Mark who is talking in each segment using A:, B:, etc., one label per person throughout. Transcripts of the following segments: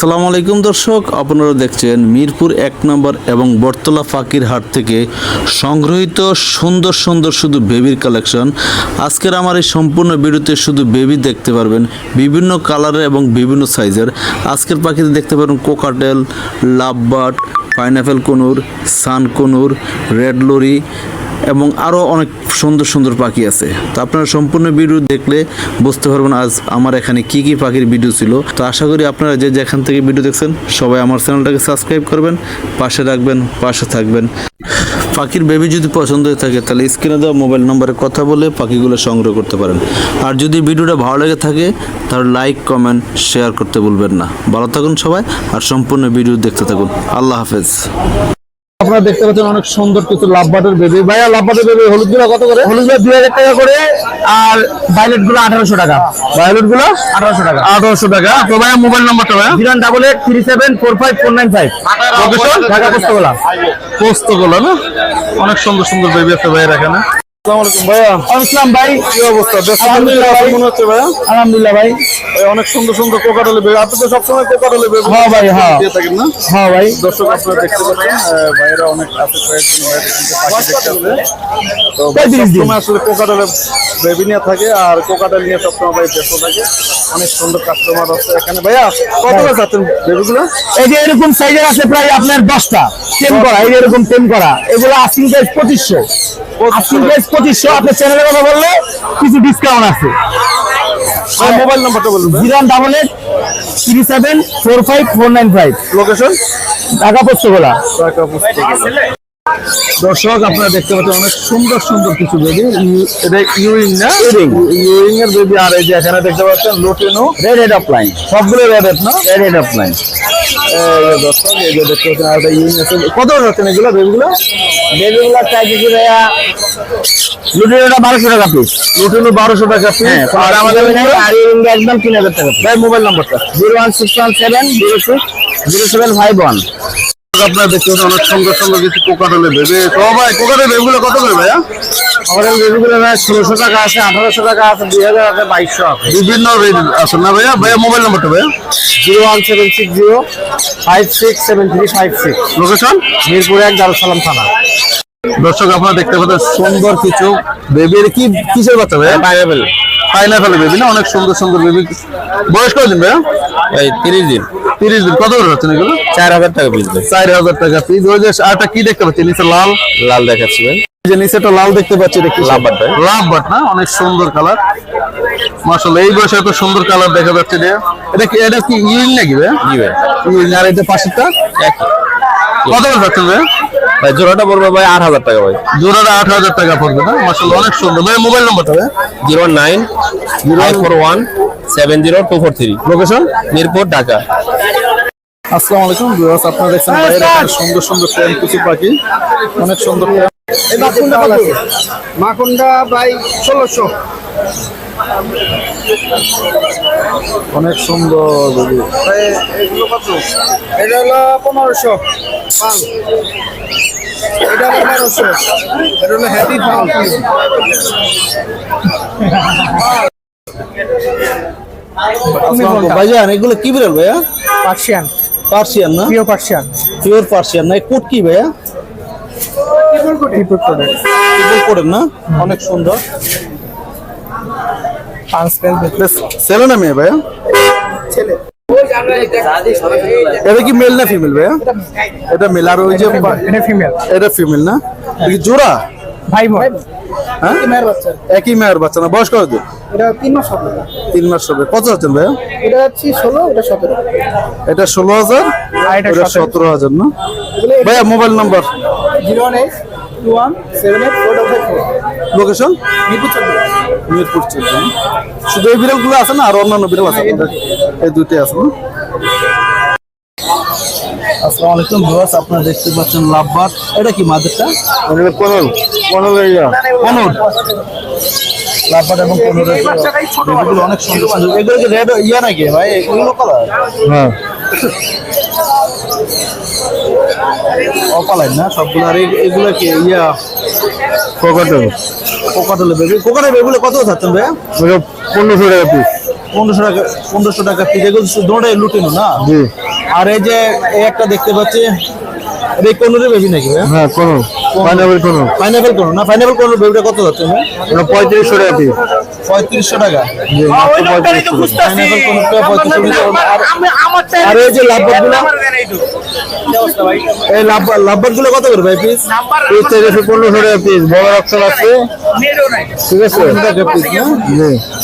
A: আসসালামু আলাইকুম দর্শক, আপনারা দেখছেন মিরপুর এক নম্বর এবং বটতলা ফাকির হাট থেকে সংগ্রহিত সুন্দর সুন্দর শুধু বেবির কালেকশন। আজকের আমার এই সম্পূর্ণ ভিডিওতে শুধু বেবি দেখতে পারবেন, বিভিন্ন কালারের এবং বিভিন্ন সাইজের। আজকের পাখিতে দেখতে পারবেন cockatiel, lovebird, pineapple conure, sun conure, red lory এবং আরও অনেক সুন্দর সুন্দর পাখি আছে। তো আপনারা সম্পূর্ণ ভিডিও দেখলে বুঝতে পারবেন আজ আমার এখানে কি কি পাখির ভিডিও ছিল। তো আশা করি আপনারা যে যেখান থেকে ভিডিও দেখছেন, সবাই আমার চ্যানেলটাকে সাবস্ক্রাইব করবেন, পাশে রাখবেন, পাশে থাকবেন। পাখির বেবি যদি পছন্দ হয়ে থাকে, তাহলে স্ক্রিনে দেওয়া মোবাইল নম্বরে কথা বলে পাখিগুলো সংগ্রহ করতে পারেন। আর যদি ভিডিওটা ভালো লেগে থাকে, তাহলে লাইক কমেন্ট শেয়ার করতে ভুলবেন না। ভালো থাকুন সবাই, আর সম্পূর্ণ ভিডিও দেখতে থাকুন। আল্লাহ হাফেজ।
B: আপনারা দেখতে পাচ্ছেন অনেক সুন্দর কিছু লাভবাটের বেবি। ভাইয়া লাভবাটের বেবি হলুদগুলো কত করে? হলুদগুলো দুই হাজার টাকা করে আর ভাইলেটগুলো আঠারোশো টাকা। ভাইলেটগুলো? আঠারোশো টাকা। আঠারোশো টাকা। তো ভাইয়া মোবাইল নাম্বারটা ভাইয়া? Zero double eight three seven four five four nine five. Dhaka Postogola
C: Postogola না? অনেক সুন্দর সুন্দর বেবি আছে ভাইয়ের এখানে। আসসালামু আলাইকুম ভাইয়া।
B: ইসলাম ভাই।
C: কি অবস্থা?
B: আলহামদুলিল্লাহ ভাই।
C: মনে হচ্ছে ভাইয়া?
B: আলহামদুলিল্লাহ ভাই।
C: অনেক সুন্দর সুন্দর কোকাটলে আপনি তো সবসময় কোকাটলে
B: হ্যাঁ ভাই, হ্যাঁ।
C: দিয়ে থাকেন না?
B: হ্যাঁ ভাই।
C: দর্শক আপনারা দেখতে পাচ্ছেন ভাইয়েরা অনেক আছে কয়েকজন ভাইয়েরা কিন্তু পাখি দেখতে আসে। তো ভাই
B: পঁয়ত্রিশ দিন।
C: সবসময় আসলে কোকাটলে বেবি নিয়ে থাকে আর কোকাটেল নিয়ে সবসময় ভাই ব্যস্ত থাকে। অনেক সুন্দর কাস্টমার আছে এখানে। ভাইয়া কত বেবিগুলো?
B: এই যে এরকম সাইজের আছে প্রায় আপনার দশটা। টেম করা এই এরকম টেম করা। এগুলো আশি প্রাইস পঁচিশশো। আশি প্রাইস পঁচিশশো আপনার চ্যানেলের কথা বললে কিছু ডিসকাউন্ট আছে।
C: আর মোবাইল নাম্বারটা বলুন ভাই।
B: Zero double eight three seven four five four nine five.
C: Location
B: Dhaka Postogola
C: Dhaka. দর্শক আপনারা দেখতে পাচ্ছেন অনেক সুন্দর সুন্দর কিছু বেবি এটা ইউরিং না? ইউরিং এর বেবি আর এই যে এখানে দেখতে পাচ্ছেন lutino.
B: Red red opaline
C: সবগুলো রেড না?
B: রেড রেড অফ লাইন
C: এই যে দর্শক এই যে দেখতে পাচ্ছেন আর একটা ইউরিং কত করে যাচ্ছেন এগুলো বেবিগুলো
B: বেবিগুলো চাইছে কি ভাইয়া? লুটিনোটা বারোশো টাকা পিস
C: লোটেনো বারোশো টাকা।
B: হ্যাঁ
C: আর আমাদের
B: আর ইউরিংটা একদম তিন হাজার টাকা
C: ভাই মোবাইল নাম্বারটা
B: zero one six one seven zero six zero seven five one.
C: আপনারা দেখতে পাচ্ছেন অনেক সুন্দর সুন্দর কিছু কোকাটেলের বেবি তো ভাই কোকাটেল বেবিগুলো কত করে ভাইয়া?
B: আমাদের বেবিগুলো ভাই ষোলোশো টাকা আছে আঠারোশো টাকা আছে দুই হাজার আছে বাইশশো আছে।
C: বিভিন্ন রেট আছে না ভাইয়া? ভাইয়া মোবাইল নাম্বারটা ভাইয়া?
B: Zero one seven six zero five six seven three five six.
C: Location
B: Mirpur এক দারুসালাম থানা।
C: দর্শক আপনারা দেখতে পাচ্ছেন সুন্দর কিছু বেবির কি কিসের বাচ্চা ভাইয়া?
B: পাইনাপেল
C: পাইনাপেল বেবি না? অনেক সুন্দর সুন্দর বেবি। বয়স কতদিন ভাইয়া?
B: এই তিরিশ দিন।
C: তিরিশ দিন। কত যাচ্ছেন এগুলো?
B: চার হাজার টাকা পিস ভাই।
C: চার হাজার টাকা পিস ওই যে আরটা কি দেখতে পাচ্ছি? নিচে লাল।
B: লাল দেখাচ্ছি ভাই।
C: যে নিচে একটা লাল দেখতে পাচ্ছি এটা কি?
B: ভাই।
C: লাভ বাট না? অনেক সুন্দর কালার। মাশাআল্লাহ এই বয়সে এত সুন্দর কালার দেখা যাচ্ছে যে এটা কি এটা কি ইউরিং নাকি ভাই
B: জি ভাই।
C: আর এটা পাশেরটা? কত করে ভাই
B: ভাই জোড়াটা পড়বে ভাই আট হাজার টাকা ভাই।
C: জোড়াটা আট হাজার টাকা পড়বে না? মাশাআল্লাহ অনেক সুন্দর। ভাই মোবাইল নাম্বারটা ভাই?
B: Zero nine five four one seven zero two four three
C: location
B: Mirpur Dhaka.
C: আসসালামু আলাইকুম ভিউয়ার্স আপনারা দেখছেন বাইরে সুন্দর সুন্দর ট্রেন কিছু পাখি। অনেক সুন্দর
B: মাকুন্ডা ভাই ষোলোশো।
C: অনেক সুন্দর
B: এটা হলো পনেরোশো। পাল। এটা বারোশো এটা হলো হ্যাপি পাল
A: ভাইজান এগুলো কি বিড়াল ভাইয়া?
B: পার্সিয়ান।
A: পার্সিয়ান না?
B: পার্সিয়ান
A: পিওর পার্সিয়ান না? কোট কি ভাইয়া? কোটের না? অনেক সুন্দর।
B: পাঁচ পেন
C: ছেলে না মেয়ে ভাইয়া?
B: ছেলে।
C: এটা কি মেল না ফিমেল ভাইয়া? এটা মেল আর ওই যে
B: এটা ফিমেল
C: এটা ফিমেল না? জোড়া?
B: ভাই বোন।
C: হ্যাঁ? একই মেয়ের বাচ্চা। না? বয়স কত?
B: এটা তিন মাস হবে।
C: তিন মাস হবে। কত আছেন ভাইয়া?
B: এটা হচ্ছে ষোলো এটা সতেরো।
C: এটা ষোলো হাজার?
B: এটা সতেরো।
C: হাজার না? ভাইয়া mobile number
B: zero one eight two one seven eight four
C: location
B: Mirpur চন্দ্র
C: মিরপুর চলছে শুধু এই বিড়ালগুলো আছে না আর অন্যান্য বিড়াল আছে? এই দুটি আছে।
A: আসসালামু আলাইকুম ভিউয়ার্স আপনারা দেখতে পাচ্ছেন লাভবাট এটা কি মাদেরটা?
C: পনেরো পনেরো ইয়া
A: কনর লাভবাট এবং এগুলো অনেক সুন্দর। সুন্দর এগুলো কি রেড ইয়া নাকি ভাই? এগুলো কালার
C: হ্যাঁ।
A: অপালাইন না সবগুলো আর এই- এগুলো কি ইয়া
C: কোকাটল
A: কোকাটল বেবি কোকাটল বেবিগুলো কত থাকতেন ভাই
C: পনেরোশো টাকা পিস
A: পনেরোশো টাকা পনেরোশো টাকা পিস এগুলো দৌড়ে লুটিনো না?
C: জি।
A: আর এই যে একটা দেখতে পাচ্ছি এটা কোনোর বেবি নাকি
C: হ্যাঁ কোনো পাইনাপেল কোনো
A: পাইনাপেল কোনো না পাইনাপেল কোনো বেবিটা কত যাচ্ছে না
C: পঁয়ত্রিশশো টাকা পিস
A: পঁয়ত্রিশশো টাকা। পাইনাপেল কোনোটা পঁয়ত্রিশশো টাকা। আর এই যে এই লাভ লাভবারগুলো কত করে ভাই পিস
C: পিস থেকে পনেরোশো টাকা পিস বড় অপশন আছে। ঠিক আছে।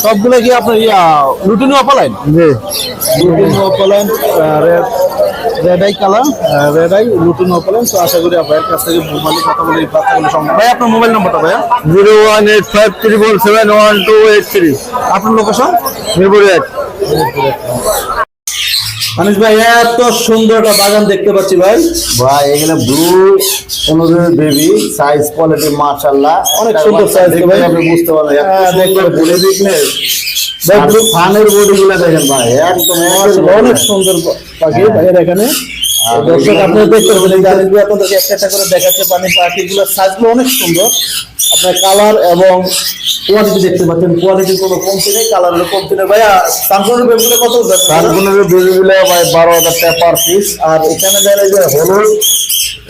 A: সবগুলো কি আপনার ইয়া রুটিন অপালাইন?
C: জি।
A: Lutino opaline red eye colour red eye lutino opaline. তো আশা করি আপনার কাছ থেকে মোবাইলে কথা বলে এই বাচ্চাগুলো ভাই আপনার মোবাইল নাম্বারটা ভাইয়া?
C: Zero one eight five triple seven one two eight three.
A: আপনার লোকেশন?
C: মিরপুর এক।
A: মানুষ ভাই এত সুন্দর একটা বাগান দেখতে পাচ্ছি ভাই।
D: ভাই এখানে ব্লু অনুযায়ী বেবি সাইজ কোয়ালিটি মাশাআল্লাহ।
A: অনেক সুন্দর সাইজ ভাই।
D: আপনি বুঝতে পারবেন এত
A: হ্যাঁ,
D: সুন্দর
A: দেখতে
D: বডি
A: ভাই,
D: ফানের বডি গুলো দেখেন ভাই একদম
A: অনেক সুন্দর পাখি ভাইয়ের এখানে। দর্শক আপনি দেখতে পাবেন এই আপনাদেরকে একটা একটা করে দেখাচ্ছে। পানি পাখিগুলো সাইজগুলো অনেক সুন্দর। আপনার কালার এবং কোয়ালিটি দেখতে পাচ্ছেন। কোয়ালিটি কোনো কমতি নেই কালারের কমতি নেই। ভাইয়া সানফ্লাওয়ার বেগুলো কত যাচ্ছে
D: তারপরে ভাই বারো হাজার টাকা পার পিস আর এখানে দেখেন যে হলুদ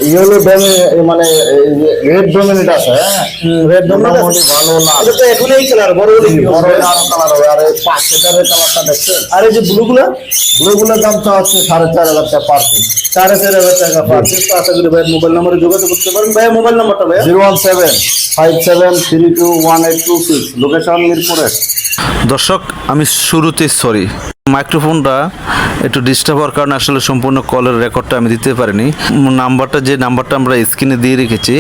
D: ইয়েলো ডোমে মানে রেড ডোমিনেট আছে হ্যাঁ?
A: রেড
D: মোটামুটি ভালো না।
A: এটা তো এখন এই কালার বড় বড়
D: বড় কালার হবে। আর পাঁচ কালারটা দেখছেন?
A: আর এই যে
D: দাম তো হচ্ছে সাড়ে চার হাজার টাকা পার পিস
A: সাড়ে চার হাজার টাকা পার পিস তো আশা করি ভাইয়ের মোবাইল নাম্বারে যোগাযোগ করতে পারেন। ভাইয়ের মোবাইল নাম্বারটা ভাই
D: zero one seven five seven three two one eight two six. Location মিরপুরে।
A: দর্শক আমি শুরুতে সরি মাইক্রোফোনটা একটু ডিস্টার্ব হওয়ার কারণে আসলে সম্পূর্ণ কলের রেকর্ডটা আমি দিতে পারিনি। নাম্বারটা যে নাম্বারটা আমরা স্ক্রিনে দিয়ে রেখেছি,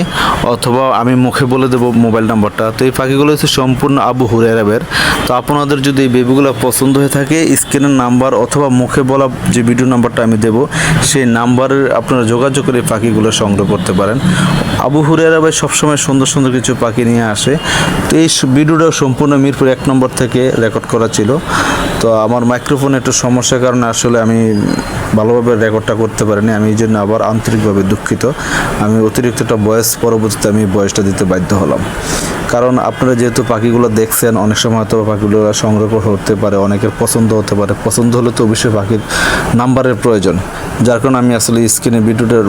A: অথবা আমি মুখে বলে দেবো মোবাইল নাম্বারটা তো এই পাখিগুলো হচ্ছে সম্পূর্ণ আবু হুরেরাবের তো আপনাদের যদি এই বেবিগুলো পছন্দ হয়ে থাকে স্ক্রিনের নাম্বার অথবা মুখে বলা যে ভিডিও নাম্বারটা আমি দেবো, সেই নাম্বারের আপনারা যোগাযোগ করে পাখিগুলো সংগ্রহ করতে পারেন। আবু হুরেরা ভাই সবসময় সুন্দর সুন্দর কিছু পাখি নিয়ে আসে। তো এই ভিডিওটা সম্পূর্ণ মিরপুর এক নম্বর থেকে রেকর্ড করা ছিল। তো আমার মাইক্রোফোনে একটু সমস্যার কারণে আসলে আমি ভালোভাবে রেকর্ডটা করতে পারিনি, আমি এই জন্য আবার আন্তরিকভাবে দুঃখিত। আমি অতিরিক্ত একটা বয়স পরবর্তীতে আমি বয়সটা দিতে বাধ্য হলাম। কারণ আপনারা যেহেতু পাখিগুলো দেখছেন, অনেক সময় হয়তো পাখিগুলো সংগ্রহ হতে পারে, অনেকের পছন্দ হতে পারে। পছন্দ হলে তো অবশ্যই পাখির নাম্বারের প্রয়োজন। যার কারণে আমি আসলে স্ক্রিনে ভিডিওটার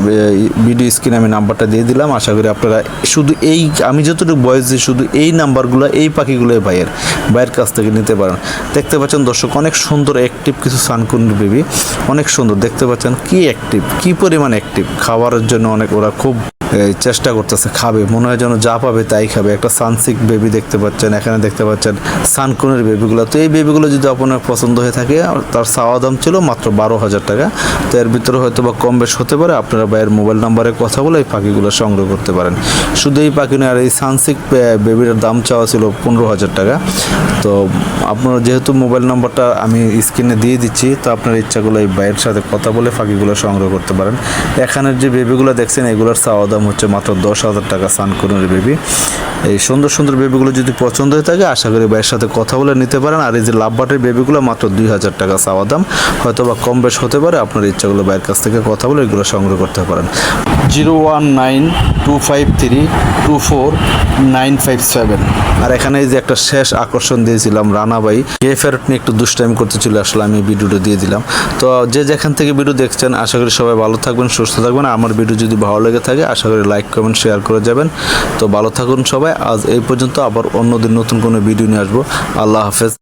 A: ভিডিও স্ক্রিনে আমি নাম্বারটা দিয়ে দিলাম। আশা করি আপনারা শুধু এই, আমি যতটুকু বয়স দিই শুধু এই নাম্বারগুলো, এই পাখিগুলোই ভাইয়ের ভাইয়ের কাছ থেকে নিতে পারেন। দেখতে পাচ্ছেন দর্শক, অনেক সুন্দর অ্যাক্টিভ কিছু সানকুন বেবি। অনেক সুন্দর, দেখতে পাচ্ছেন কি অ্যাক্টিভ কি পরিমাণ অ্যাক্টিভ খাবারের জন্য অনেক, ওরা খুব চেষ্টা করতেছে, খাবে। মনে হয় যেন যা পাবে তাই খাবে। একটা সানসিক বেবি দেখতে পাচ্ছেন, এখানে দেখতে পাচ্ছেন সানকুনের বেবিগুলো তো এই বেবিগুলো যদি আপনার পছন্দ হয়ে থাকে, তার চাওয়া দাম ছিল মাত্র বারো হাজার টাকা। তো এর ভিতরে হয়তো বা কম বেশ হতে পারে, আপনারা ভাইয়ের মোবাইল নাম্বারে কথা বলে এই পাখিগুলো সংগ্রহ করতে পারেন। শুধু এই পাখি নয়, আর এই সানসিক বেবির দাম চাওয়া ছিল পনেরো হাজার টাকা। তো আপনারা যেহেতু মোবাইল নাম্বারটা আমি স্ক্রিনে দিয়ে দিচ্ছি, তো আপনার ইচ্ছাগুলো এই বাইয়ের সাথে কথা বলে পাখিগুলো সংগ্রহ করতে পারেন। এখানের যে বেবিগুলো দেখছেন, এগুলোর চাওয়া দাম হচ্ছে মাত্র দশ হাজার টাকা সানকুনের বেবি। এই সুন্দর সুন্দর বেবিগুলো যদি পছন্দ হয়ে থাকে, আশা করি ভাইয়ের সাথে কথা বলে নিতে পারেন। আর এই যে লাভবাটের বেবিগুলো মাত্র দুই হাজার টাকা চাওয়া দাম। হয়তো বা কম বেশ হতে পারে, আপনার ইচ্ছাগুলো ভাইয়ের কাছ থেকে কথা বলে এগুলো সংগ্রহ করতে পারেন। Zero one nine two five three two four nine five seven. আর এখানে যে একটা শেষ আকর্ষণ দিয়েছিলাম রানাবাই কে ফেরত নিয়ে একটু দুষ্টাইম করতেছিল, আসলে আমি ভিডিওটা দিয়ে দিলাম। তো যে যেখান থেকে ভিডিও দেখছেন, আশা করি সবাই ভালো থাকবেন, সুস্থ থাকবেন। আমার ভিডিও যদি ভালো লেগে থাকে, আশা করি লাইক কমেন্ট শেয়ার করে যাবেন। তো ভালো থাকুন সবাই। আজ এই পর্যন্ত আবার অন্যদিন নতুন কোনো ভিডিও নিয়ে আসব। আল্লাহ হাফেজ।